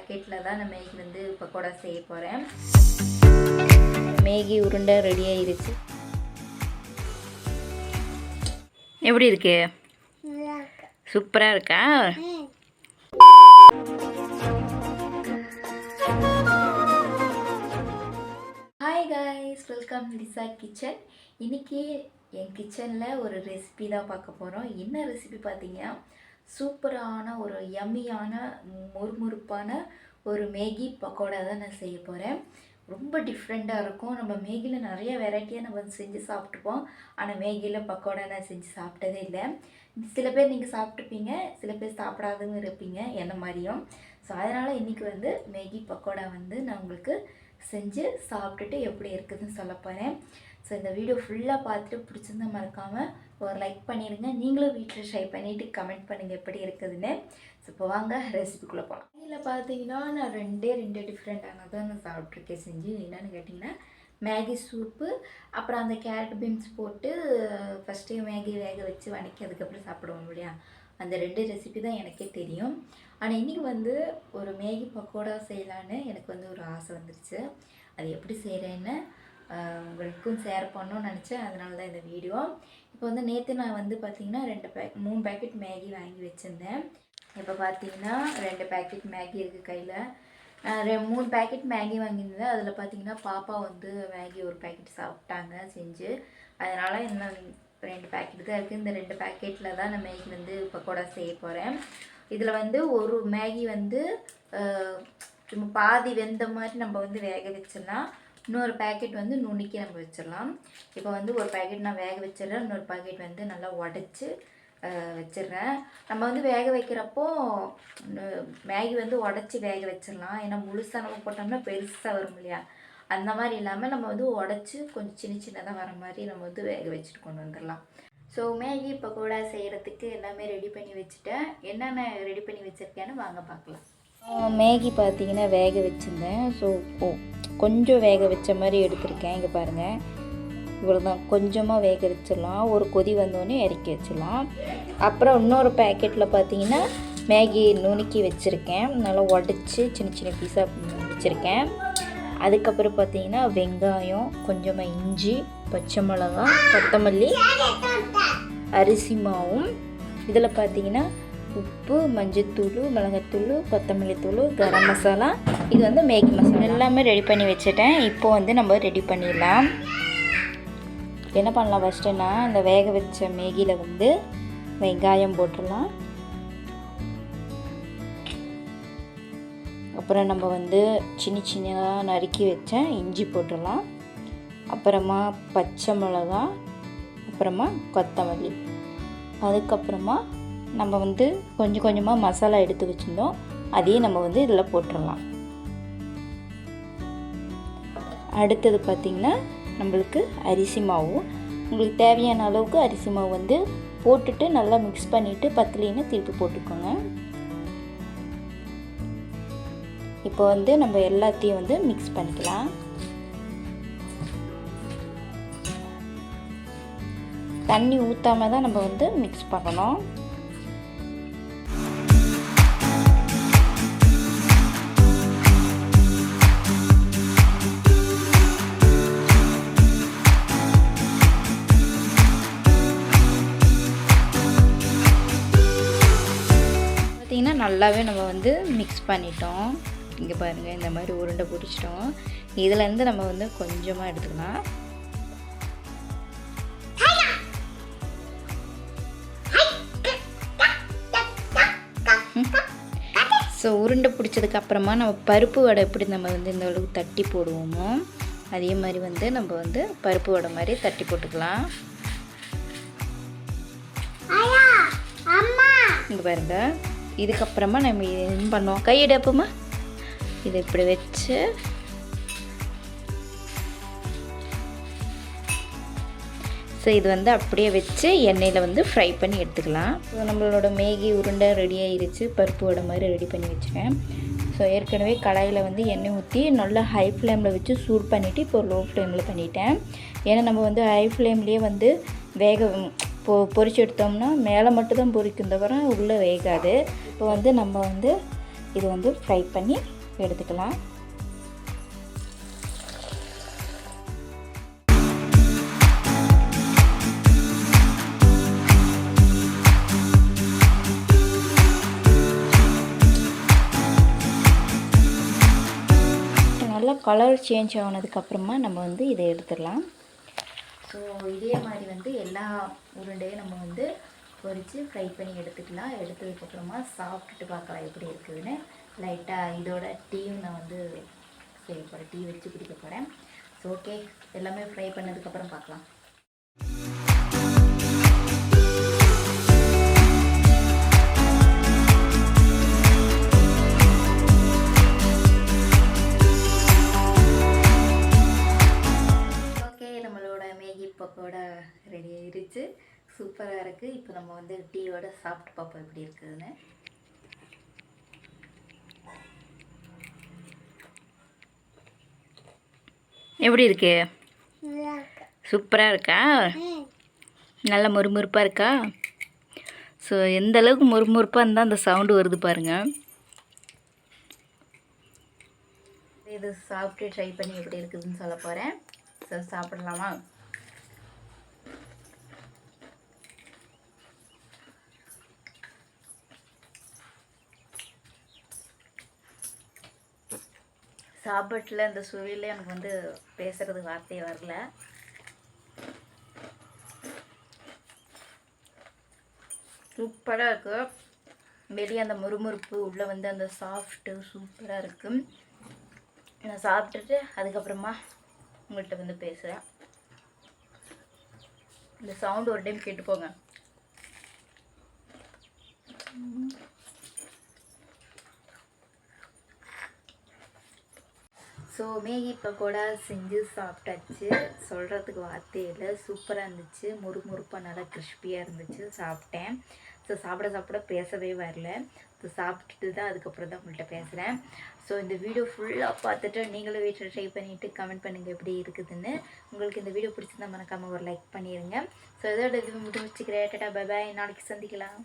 பேக்கெட்டில் தான் நான் மேகி வந்து பக்கோடா செய்ய போகிறேன் மேகி உருண்டை ரெடி ஆயிருச்சு. எப்படி இருக்கு? சூப்பராக இருக்கா. Hi guys welcome Lisa kitchen இன்னைக்கு என் கிச்சனில் ஒரு ரெசிபி தான் பார்க்க போகிறோம் என்ன ரெசிபி பார்த்தீங்கன்னா சூப்பரான ஒரு யம்மியான முறுமுறுப்பான ஒரு மேகி பக்கோடா தான் நான் செய்ய போகிறேன் ரொம்ப டிஃப்ரெண்ட்டாக இருக்கும். நம்ம மேகியில் நிறைய வெரைட்டியாக நம்ம வந்து செஞ்சு சாப்பிட்டுப்போம். ஆனால் மேகியில் பக்கோடா நான் செஞ்சு சாப்பிட்டதே இல்லை. சில பேர் நீங்கள் சாப்பிட்ருப்பீங்க சில பேர் சாப்பிடாதவங்க இருப்பீங்க என்ன மாதிரியும். ஸோ அதனால் இன்றைக்கி வந்து மேகி பக்கோடா வந்து நான் உங்களுக்கு செஞ்சு சாப்பிட்டுட்டு எப்படி இருக்குதுன்னு சொல்ல போகிறேன் ஸோ இந்த வீடியோ ஃபுல்லாக பார்த்துட்டு பிடிச்சிருந்தா மறக்காமல் ஒரு லைக் பண்ணிடுங்க நீங்களும் வீட்டில் ட்ரை பண்ணிவிட்டு கமெண்ட் பண்ணுங்கள் எப்படி இருக்குதுன்னு. ஸோ இப்போ வாங்க ரெசிபிக்குள்ளே போகலாம் இதில் பார்த்தீங்கன்னா நான் ரெண்டே ரெண்டு டிஃப்ரெண்ட்டானதான் நான் சாப்பிட்ருக்கேன் செஞ்சு. என்னென்னு கேட்டிங்கன்னா மேகி சூப்பு அப்புறம் அந்த கேரட் பீன்ஸ் போட்டு ஃபஸ்ட்டே மேகி வேக வச்சு வணக்கி அதுக்கப்புறம் சாப்பிடுவோம் இல்லையா? அந்த ரெண்டு ரெசிபி தான் எனக்கே தெரியும். ஆனால் இன்றைக்கி வந்து ஒரு மேகி பக்கோடா செய்யலான்னு எனக்கு வந்து ஒரு ஆசை வந்துருச்சு. அது எப்படி செய்கிறேன்னு உங்களுக்கும் ஷேர் பண்ணணும்னு நினச்சேன். அதனால தான் இந்த வீடியோ இப்போ வந்து நேற்று நான் வந்து பார்த்திங்கன்னா ரெண்டு பேக் மூணு பேக்கெட் மேகி வாங்கி வச்சுருந்தேன். இப்போ பார்த்தீங்கன்னா ரெண்டு பேக்கெட் மேகி இருக்குது கையில். ரெ மூணு பேக்கெட் மேகி வாங்கியிருந்தேன். அதில் பார்த்தீங்கன்னா பாப்பா வந்து மேகி ஒரு பேக்கெட் சாப்பிட்டாங்க செஞ்சு. அதனால் இன்னும் ரெண்டு பேக்கெட் தான் இருக்குது இந்த ரெண்டு பேக்கெட்டில் தான் நான் மேகி வந்து பக்கோடா செய்ய போகிறேன் இதில் வந்து ஒரு மேகி வந்து சும்மா பாதி வெந்த மாதிரி நம்ம வந்து வேக வச்சிடலாம் இன்னொரு பேக்கெட் வந்து நுணுக்கி நம்ம வச்சிடலாம். இப்போ வந்து ஒரு பேக்கெட் நான் வேக வச்சிடுறேன். இன்னொரு பேக்கெட் வந்து நல்லா உடச்சி வச்சிடுறேன். நம்ம வந்து வேக வைக்கிறப்போ மேகி வந்து உடச்சி வேக வச்சிடலாம். ஏன்னா முழுசாக நம்ம போட்டோம்னா பெருசாக வரும் இல்லையா? அந்த மாதிரி இல்லாமல் நம்ம வந்து உடச்சி கொஞ்சம் சின்ன சின்னதாக வர மாதிரி நம்ம வந்து வேக வச்சுட்டு கொண்டு வந்துடலாம். ஸோ மேகி இப்போ கூட செய்கிறதுக்கு எல்லாமே ரெடி பண்ணி வச்சுட்டேன். என்னென்ன ரெடி பண்ணி வச்சுருக்கேன்னு வாங்க பார்க்கலாம். மேகி பார்த்தீங்கன்னா வேக வச்சுருந்தேன். ஸோ கொஞ்சம் வேக வச்ச மாதிரி எடுத்திருக்கேன். இங்கே பாருங்கள் இவ்வளோ தான் கொஞ்சமாக வேக வச்சிடலாம். ஒரு கொதி வந்தோடனே இறக்கி வச்சிடலாம். அப்புறம் இன்னொரு பேக்கெட்டில் பார்த்தீங்கன்னா மேகி நுணுக்கி வச்சுருக்கேன். நல்லா உடச்சி சின்ன சின்ன பீஸாக வச்சுருக்கேன். அதுக்கப்புறம் பார்த்தீங்கன்னா வெங்காயம் கொஞ்சமாக இஞ்சி பச்சை மிளகாய் கொத்தமல்லி அரிசி மாவும். இதில் பார்த்தீங்கன்னா உப்பு மஞ்சத்தூள் மிளகாத்தூள் கொத்தமல்லி தூள் கரம் மசாலா. இது வந்து மேகி மசாலா. எல்லாமே ரெடி பண்ணி வச்சுட்டேன். இப்போ வந்து நம்ம ரெடி பண்ணிடலாம். என்ன பண்ணலாம் ஃபஸ்ட்டுன்னா இந்த வேக வச்ச மேகியில் வந்து வெங்காயம் போட்டுடலாம். அப்புறம் நம்ம வந்து சின்ன சின்னதாக நறுக்கி வச்ச இஞ்சி போட்டுடலாம். அப்புறமா பச்சை மிளகா அப்புறமா கொத்தமல்லி. அதுக்கப்புறமா நம்ம வந்து கொஞ்சம் கொஞ்சமாக மசாலா எடுத்து வச்சுருந்தோம். அதையும் நம்ம வந்து இதில் போட்டுடலாம் அடுத்தது பார்த்திங்கன்னா நம்மளுக்கு அரிசி மாவு. உங்களுக்கு தேவையான அளவுக்கு அரிசி மாவு வந்து போட்டுட்டு நல்லா மிக்ஸ் பண்ணிவிட்டு பத்துலின்னு திருப்பி போட்டுக்கோங்க. இப்போ வந்து நம்ம எல்லாத்தையும் வந்து மிக்ஸ் பண்ணிக்கலாம். தண்ணி ஊற்றாம தான் நம்ம வந்து மிக்ஸ் பண்ணணும். நல்லாவே நம்ம வந்து மிக்ஸ் பண்ணிட்டோம். இங்கே பாருங்கள் இந்த மாதிரி உருண்டை பிடிச்சிட்டோம் இதுலேருந்து நம்ம வந்து கொஞ்சமாக எடுத்துக்கலாம். ஸோ உருண்டை பிடிச்சதுக்கு அப்புறமா நம்ம பருப்பு வடை எப்படி நம்ம வந்து இந்த அளவுக்கு தட்டி போடுவோமோ அதே மாதிரி வந்து நம்ம வந்து பருப்பு வடை மாதிரி தட்டி போட்டுக்கலாம். இங்கே பாருங்க. இதுக்கப்புறமா நம்ம இது என்ன பண்ணுவோம்? கையெடுப்போமா இதை இப்படி வச்சு ஸோ இது வந்து அப்படியே வச்சு எண்ணெயில் வந்து ஃப்ரை பண்ணி எடுத்துக்கலாம். ஸோ நம்மளோட மேகி உருண்டை ரெடி ஆயிருச்சு. பருப்பு வடை மாதிரி ரெடி பண்ணி வச்சுருக்கேன் ஸோ ஏற்கனவே கடாயில் வந்து எண்ணெய் ஊற்றி நல்லா ஹை ஃப்ளேமில் வச்சு சூட் பண்ணிவிட்டு இப்போ லோ ஃப்ளேமில் பண்ணிட்டேன். ஏன்னா நம்ம வந்து ஹை ஃப்ளேம்லேயே வந்து வேக பொ பொரிச்சு எடுத்தோம்னா மேலே மட்டும்தான் பொறிக்கும் பொரிக்கும் தவிர உள்ளே வேகாது. இப்போ வந்து நம்ம வந்து இது வந்து ஃப்ரை பண்ணி எடுத்துக்கலாம். நல்லா கலர் சேஞ்ச் ஆனதுக்கப்புறமா நம்ம வந்து இதை எடுத்துடலாம். ஸோ இதே மாதிரி வந்து எல்லா உருண்டையும் நம்ம வந்து பொரித்து ஃப்ரை பண்ணி எடுத்துக்கலாம். எடுத்ததுக்கப்புறமா சாப்பிட்டுட்டு பார்க்கலாம் எப்படி இருக்குதுன்னு. லைட்டாக இதோட டீயும் நான் வந்து செய்ய போகிறேன் டீ வச்சு குடிக்க போகிறேன் ஸோ ஓகே எல்லாமே ஃப்ரை பண்ணதுக்கப்புறம் பார்க்கலாம். பக்கோடா ரெடி ஆயிருச்சு. சூப்பராக இருக்குது இப்போ நம்ம வந்து டீயோட சாப்பிட்டு பார்ப்போம் எப்படி இருக்குதுன்னு. எப்படி இருக்கு? சூப்பராக இருக்கா. நல்ல முறுமுறுப்பாக இருக்கா? ஸோ எந்த அளவுக்கு முறுமுறுப்பாக இருந்தால் அந்த சவுண்டு வருது பாருங்க. இது சாப்பிட்டு ட்ரை பண்ணி எப்படி இருக்குதுன்னு சொல்ல போகிறேன் ஸோ சாப்பிடலாமா? சாப்பாட்டில் இந்த சுவையில் எனக்கு வந்து பேசுகிறதுக்கு வார்த்தையே வரல. சூப்பராக இருக்குது வெளியே அந்த முறுமுறுப்பு உள்ளே வந்து அந்த சாஃப்ட்டு சூப்பராக இருக்குது நான் சாப்பிட்டுட்டு அதுக்கப்புறமா உங்கள்கிட்ட வந்து பேசுகிறேன் இந்த சவுண்டு ஒரு டைம் கேட்டுப்போங்க ஸோ மேகி பக்கோடா செஞ்சு சாப்பிட்டாச்சு. சொல்கிறதுக்கு வார்த்தை இல்லை. சூப்பராக இருந்துச்சு. முறுமுறுப்பாக நல்லா கிறிஸ்பியாக இருந்துச்சு. சாப்பிட்டேன். ஸோ சாப்பிட சாப்பிட பேசவே வரல. ஸோ சாப்பிட்டுட்டு தான் அதுக்கப்புறம் தான் உங்கள்கிட்ட பேசுகிறேன் ஸோ இந்த வீடியோ ஃபுல்லாக பார்த்துட்டு நீங்களும் வீட்டில் ட்ரை பண்ணிவிட்டு கமெண்ட் பண்ணுங்கள் எப்படி இருக்குதுன்னு. உங்களுக்கு இந்த வீடியோ பிடிச்சிருந்தா மறக்காமல் ஒரு லைக் பண்ணிடுங்க ஸோ இதோட இது மட்டும் வச்சுக்கிறேன் டாடா பை பாய் நாளைக்கு சந்திக்கலாம்.